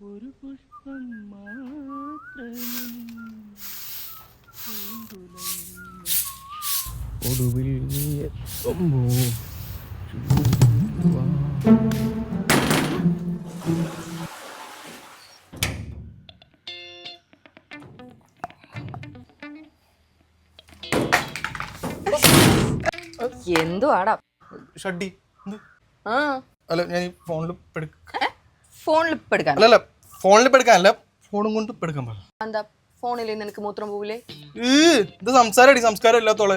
ഒരു പുഷ്പം മാത്രം ഒടുവിൽ നീ എത്തുമ്പോ എന്തുവാടാ? ഷഡ്ഡി എന്ത്? ആ. അല്ല ഞാൻ ഈ ഫോണിൽ പെടുക്ക ഫോണിൽ ഇപ്പൊ എടുക്കാൻ. ഫോണിൽ പെടുക്കാനല്ല ഫോണും കൊണ്ട് പെടുക്കാൻ പാടില്ല എന്താ ഫോണിൽ നിനക്ക് മൂത്രം പോവില്ലേ ഈ ഇത് സംസാരടി സംസ്കാരം ഇല്ലാത്തോളെ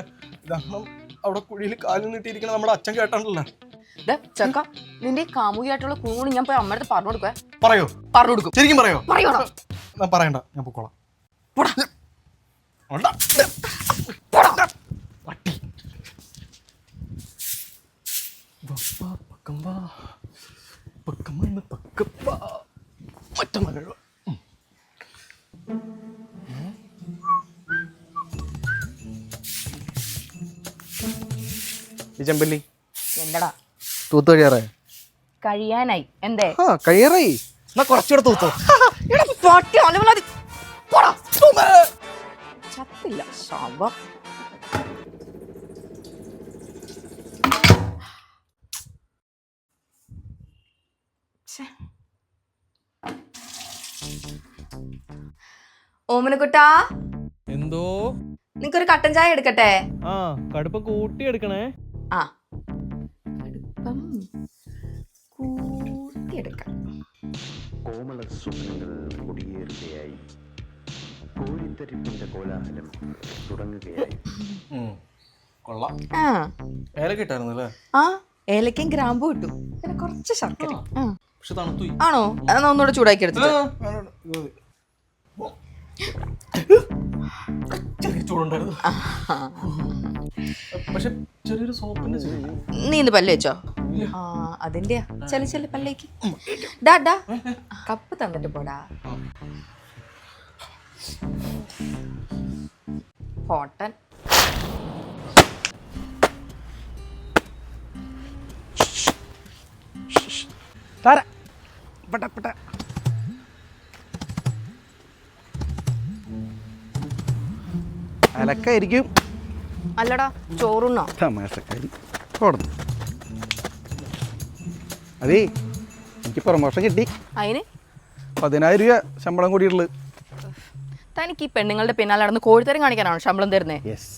അവിടെ കുഴിയിൽ കാലിൽ നീട്ടിയിരിക്കണ നമ്മുടെ അച്ഛൻ കേട്ടാണല്ലോ. ചക്ക നിന്റെ കാമുകിയായിട്ടുള്ള കൂണി ഞാൻ പോയി അമ്മയുടെ പറഞ്ഞു കൊടുക്കുവേ. പറയോ? പറഞ്ഞു കൊടുക്കും. ശരിക്കും പറയോ? പറയോടാ. ഞാൻ പറയണ്ട ഞാൻ പൊക്കോളാം. പട്ടി പക്കം വന്ന് പക്കം വാ. മറ്റന്നാ ഈ ചെമ്പല്ലി. എന്തടാ? തൂത്ത് കഴിയാറേ കഴിയാനായി. എന്തേ? ആ കഴിയാറായി. എന്നാ കുറച്ചുകൂടെ തൂത്തോ. എടാ, പട്ടി അലവലാതി. പോടാ. ചത്തില്ല ശവം. ഓമനക്കുട്ടാ? എന്തോ? നിനക്കൊരു കട്ടൻ ചായ എടുക്കട്ടെ? ആ കടുപ്പം കൂട്ടി എടുക്കണേ. ആ. കടുപ്പം കൂട്ടി എടുക്കാം. കോമള സ്വപ്നങ്ങൾ കുടിയേറുകയായി കോരിത്തരിപ്പിന്റെ കോലാഹലം തുടങ്ങുകയായി. കൊള്ളാം. ആ. ഏലക്ക കിട്ടായിരുന്നു ആ ഏലക്കയും ഗ്രാമ്പും ഇട്ടു. പിന്നെ കുറച്ച് ശർക്കര. ആ. പക്ഷെ തണുത്തു ആണോ? എന്നാ ഒന്നുകൂടെ ചൂടാക്കി എടുത്തിട്ട്. ചൂടുണ്ടായിരുന്നു പക്ഷെ ചെറിയൊരു സോപ്പിന്റെ നീ ഇന്ന് പല്ല് വെച്ചോ? ആ അതിന്റെയാ ചെല ചെല പല്ലേക്ക്. ഡാ ഡാ കപ്പ് തന്നിട്ട് പോടാ. പോട്ടൻ. തര. പട്ട പെട്ട. അലക്കായിരിക്കും. അല്ലടാ ചോറുണ്ണോ. തമാശക്കാരി. കൊടുന്നു അതേ എനിക്ക് പ്രൊമോഷൻ കിട്ടി. അതിന് പതിനായിരം രൂപ ശമ്പളം കൂടിയിട്ടുള്ളത്. തനിക്ക് ഈ പെണ്ണുങ്ങളുടെ പിന്നാലെ നടന്ന് കോഴിത്തരം കാണിക്കാനാണോ ശമ്പളം തരുന്നത് യെസ്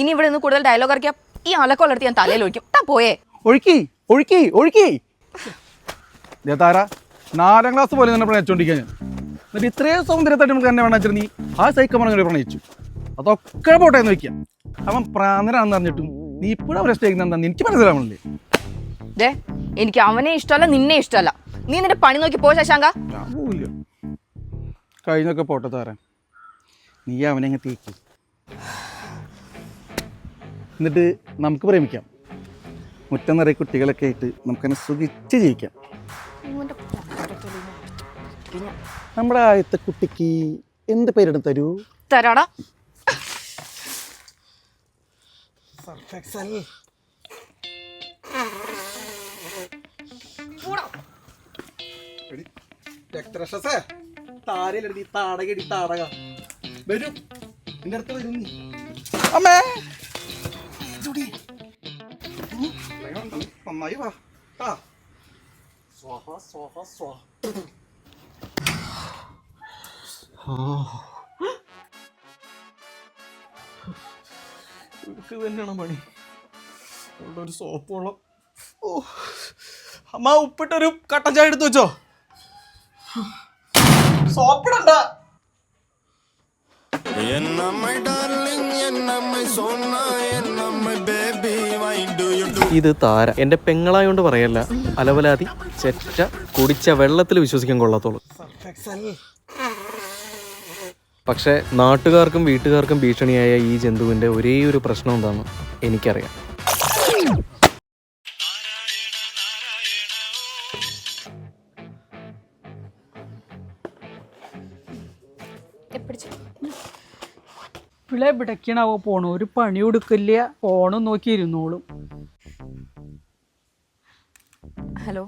ഇനി ഇവിടെ നിന്ന് കൂടുതൽ ഡയലോഗ് ഇറക്കിയാ ഈ അലക്കോളെടുത്ത് ഞാൻ തലയിൽ ഒഴിക്കും. താ പോയേ. ഒഴുക്കി ഒഴുക്കി ഒഴുക്കി. ദേ താര നാലാം ക്ലാസ് പോലെ തന്നെ പ്രണയിച്ചോണ്ടിരിക്കാൻ ഞാൻ. എന്നിട്ട് ഇത്രയും സൗന്ദര്യത്തായിട്ട് നമുക്ക് എന്നെ വേണമെന്ന് നീ ആ സൈക്കിൾ പറഞ്ഞ പ്രണയിച്ചു. അതൊക്കെ പോട്ടെ എന്ന് വെക്കാം അവൻ പ്രാന്തനാണെന്ന് അറിഞ്ഞിട്ടും നീ ഇപ്പോഴും അവരെ സ്നേഹിക്കുന്ന എന്താന്ന് എനിക്ക് മനസ്സിലാവണില്ലേ ദേ എനിക്ക് അവനെ ഇഷ്ടമല്ല നിന്നെ ഇഷ്ടമല്ല. നീ നിന്റെ പണി നോക്കി പോ ശശാങ്ക. ഞാൻ പോവില്ല. കഴിഞ്ഞൊക്കെ പോട്ടെ താരൻ നീ അവനെ അങ്ങ് തീക്കും. എന്നിട്ട് നമുക്ക് പ്രേമിക്കാം. മുറ്റം നിറയെ കുട്ടികളൊക്കെ ആയിട്ട് നമുക്കതിനെ സുഖിച്ച് ജീവിക്കാം. നമ്മുടെ ആദ്യത്തെ കുട്ടിക്ക് എന്ത് പേരിട തരൂ? തരാടാ. രക്തരക്ഷസേ താരയിലെടുത്തി താടകടി താടക. വരും. നിന്റെ അടുത്ത് വരും നീ. അമ്മേ. ചുടി നന്നായി വാ. ആ. സ്വാഹ സ്വാഹ സ്വാഹ തന്നെയാണ് പണി? ഇവിടെ ഒരു സോപ്പ് വെള്ളം. ഓ അമ്മ ഉപ്പിട്ടൊരു കട്ടൻ ചായ എടുത്തു വെച്ചോ. സോപ്പിടണ്ട. ഇത് താര. എന്റെ പെങ്ങളായോണ്ട് പറയല്ല അലവലാതി ചെറ്റ കുടിച്ച വെള്ളത്തിൽ വിശ്വസിക്കാൻ കൊള്ളത്തോളൂ. പക്ഷേ നാട്ടുകാർക്കും വീട്ടുകാർക്കും ഭീഷണിയായ ഈ ജന്തുവിന്റെ ഒരേ ഒരു പ്രശ്നം എന്താണെന്ന് എനിക്കറിയാം. പിടയ്ക്കണാവോ പോണു? ഒരു പണി കൊടുക്കില്ല. ഫോണും നോക്കി ഇരുന്നോളും. ഹലോ.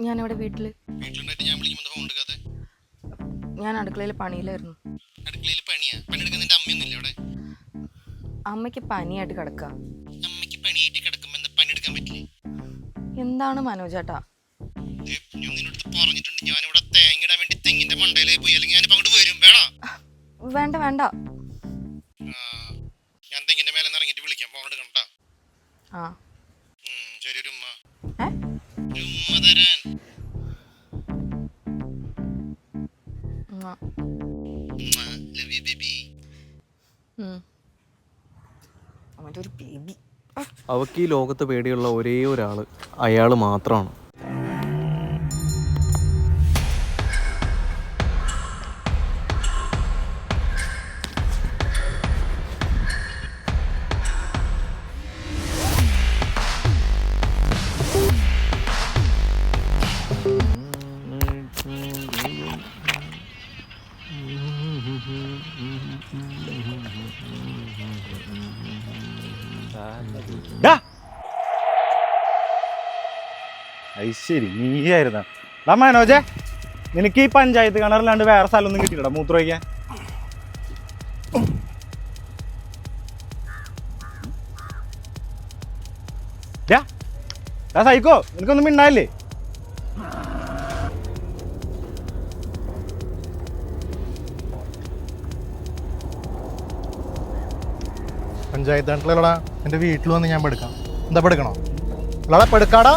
ഞാനിവിടെ വീട്ടിൽ. വീട്ടിലുണ്ടായിട്ട് ഞാൻ വിളിക്കുമ്പോൾ ഫോൺ എടുക്കാതെ ഞാൻ അടുക്കളയിൽ പണിയിലായിരുന്നു. അടുക്കളയിൽ പണിയാ? പണിയെടുക്കാൻ നിന്റെ അമ്മയൊന്നുമില്ല അവിടെ? അമ്മയ്ക്ക് പനിയായിട്ട് കിടക്കുക അമ്മയ്ക്ക് പണിയായിട്ട് കിടക്കുമ്പോൾ എന്താ പണിയെടുക്കാൻ പറ്റില്ലേ? എന്താണ് മനോജേട്ടാ? ഞാൻ നിന്നോട് പറഞ്ഞിട്ടുണ്ട്. തേങ്ങ ഇടാൻ വേണ്ടി തെങ്ങിന്റെ മണ്ടയിലേ പോയി. അല്ലെങ്കിൽ ഞാനിപ്പോ അങ്ങോട്ട് വരും. വേണോ? വേണ്ട വേണ്ട. ആ, ഞാൻ തെങ്ങിന്റെ മേലെ നിന്ന് ഇറങ്ങിയിട്ട് വിളിക്കാം. ഫോൺ എടുക്കണ്ട ആ. ശരി ഒരു ഉമ്മ. ഉമ്മ തരാൻ. അവൾക്ക് ഈ ലോകത്ത് പേടിയുള്ള ഒരേ ഒരാൾ അയാൾ മാത്രമാണ് ശരി നീയായിരുന്ന ഡാ മനോജെ നിനക്ക് ഈ പഞ്ചായത്ത് കിണറിലാണ്ട് വേറെ സ്ഥലമൊന്നും കിട്ടിയില്ല മൂത്ര വയ്ക്കാൻ സൈക്കോ നിനക്കൊന്നും മിണ്ടായില്ലേ പഞ്ചായത്ത് കിണറ്റിലടാ എന്റെ വീട്ടിൽ വന്ന് ഞാൻ പെടുക്കാം. എന്താ പെടുക്കണോ? ഇളടാ പെടുക്കാടാ.